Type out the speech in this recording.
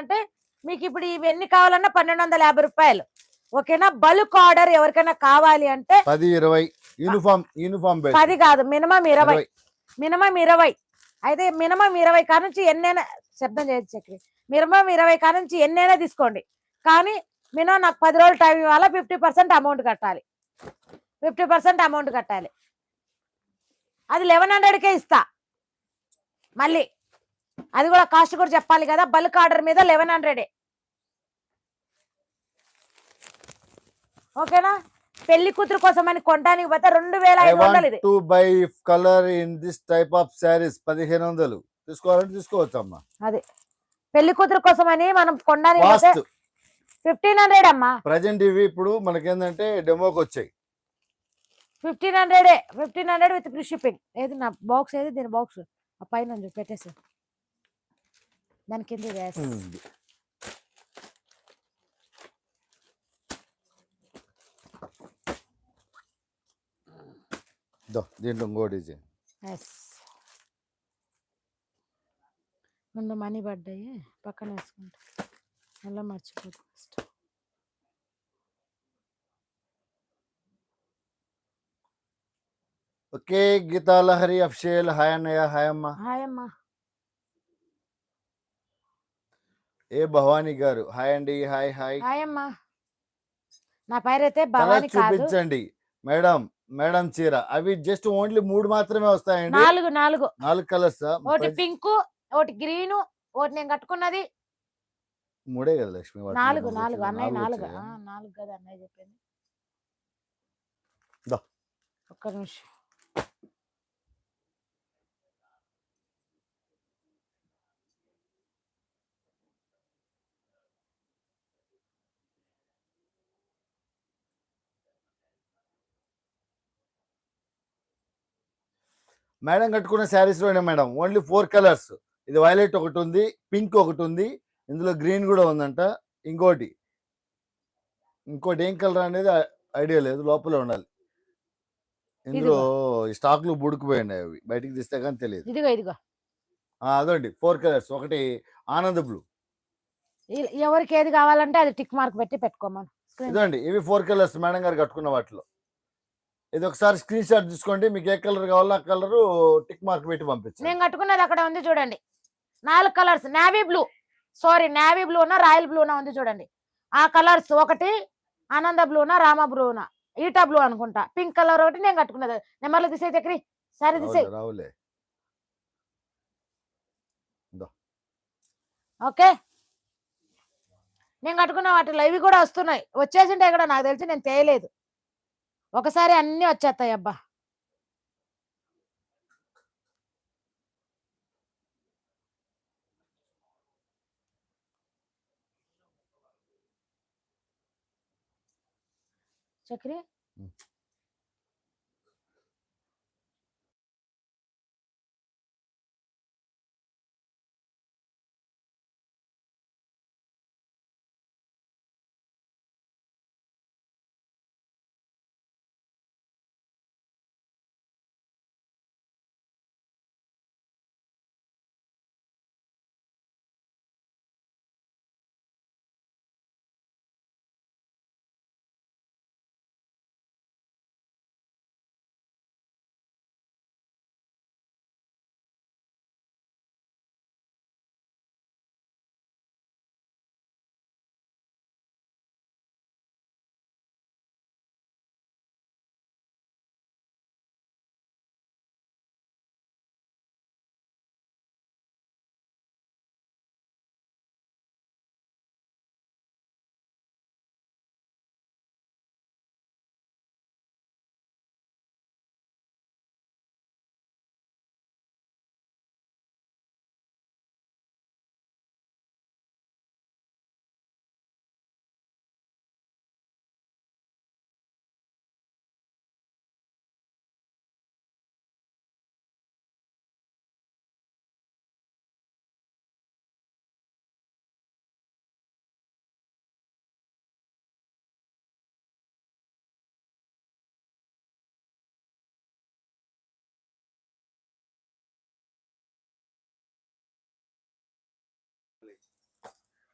అంటే మీకు ఇప్పుడు ఇవన్నీ కావాలన్నా పన్నెండు వందల యాభై రూపాయలు. ఓకేనా? బల్క్ ఆర్డర్ ఎవరికైనా కావాలి అంటే పది ఇరవై యూనిఫామ్ యూనిఫామ్ పది కాదు మినిమం ఇరవై. మినిమం ఇరవై. అయితే మినిమం ఇరవై కానుంచి ఎన్నైనా శబ్దం చేయొచ్చు చక్రి. మినిమం ఇరవై కానుంచి ఎన్నైనా తీసుకోండి. కానీ మినిమం నాకు పది రోజులు టైం ఇవ్వాలా? ఫిఫ్టీ పర్సెంట్ అమౌంట్ కట్టాలి. ఫిఫ్టీ పర్సెంట్ అమౌంట్ కట్టాలి. అది లెవెన్ హండ్రెడ్కే ఇస్తా. మళ్ళీ అది కూడా కాస్ట్ కూడా చెప్పాలి కదా బల్క్ ఆర్డర్ మీద లెవెన్ హండ్రెడే ఓకేనా? పెళ్ళి కూతురు కోసం అని కొనడానికి పోతే రెండు వేల ఐదు వందలు ఇది. To buy colour in this type of saris పదిహేను వందలు. తీసుకోవాలంటే తీసుకోవచ్చు అమ్మా అదే. పెళ్ళి కూతురు కోసం అని మనం కొనడానికి పోతే ఫిఫ్టీన్ హండ్రెడ్ అమ్మా. ప్రజెంట్ ఇవి ఇప్పుడు మనకేంటంటే డెమోకి వచ్చాయి. ఫిఫ్టీన్ హండ్రెడే fifteen hundred with free shipping ఏది నా బాక్స్ ఏది? దీని బాక్స్ ఆ పైన పెట్టేసి దాని కింద. ఉంది. దీంట్లో ఇంకో డిజైన్ ఎస్. మనీ పడ్డాయి పక్కన వేసుకుంటా. ఎలా మర్చిపోదు ఫస్ట్. ఓకే గీతా లహరి అఫ్షేల్ హాయ్ అన్నయ్య హాయ్ అమ్మ. హాయ్ అమ్మా. ఏ భవానీ గారు? హాయ్ అండి హాయ్ హాయ్. హాయ్ అమ్మా. నా పేరైతే భవాని కాదు. చూపించండి. మేడం మేడం చీర. అవి జస్ట్ ఓన్లీ మూడు మాత్రమే వస్తాయండి. నాలుగు నాలుగు. నాలుగు కలర్స్. ఒకటి పింక్ ఒకటి గ్రీన్ ఒకటి నేను కట్టుకున్నది. మూడే కదా లక్ష్మి నాలుగు నాలుగు వచ్చింది. అన్నయ్య నాలుగు. వచ్చాయా? ఆ, నాలుగు కదా అన్నయ్య చెప్పింది. దా. ఒక్క నిమిషం. మేడం కట్టుకున్న శారీస్లోనే మేడం. ఓన్లీ ఫోర్ కలర్స్ ఇది వైలెట్ ఒకటి ఉంది పింక్ ఒకటి ఉంది ఇందులో గ్రీన్ కూడా ఉందంట. ఇంకోటి. ఇంకోటి ఏం కలర్ అనేది ఐడియా లేదు లోపల ఉండాలి. ఇందులో ఈ స్టాక్లు బుడుకుపోయినాయి అవి. బయటికి తీస్తే కానీ తెలియదు. అదండి. ఫోర్ కలర్స్ ఒకటి ఆనంద బ్లూ ఎవరికి ఏది కావాలంటే అది టిక్ మార్క్ పెట్టి పెట్టుకోమను ఇదండి. ఇవి ఫోర్ కలర్స్ మేడం గారు కట్టుకున్న వాటిలో. ఇది ఒకసారి స్క్రీన్ షాట్ తీసుకోండి. మీకు ఏ కలర్ కావాలో ఆ కలర్ టిక్ మార్క్ పెట్టి పంపించండి. నేను కట్టుకున్నది అక్కడ ఉంది చూడండి. నాలుగు colours. Navy blue. Sorry navy blue ఉన్న రాయల్ బ్లూ ఉంది చూడండి. ఆ కలర్స్ ఒకటి ఆనంద బ్లూనా రామ బ్లూనా ఈటా బ్లూ అనుకుంటా. పింక్ కలర్ ఒకటి నేను కట్టుకున్నది. నెంబర్లు తీసే చక్రి. సరే తీసేయి. రావులే, ఓకే. నేను కట్టుకున్న వాటిలో ఇవి కూడా వస్తున్నాయి. వచ్చేసింటే కూడా నాకు తెలిసి నేను తేయలేదు. ఒకసారి అన్ని వచ్చేస్తాయి అబ్బా. చక్రి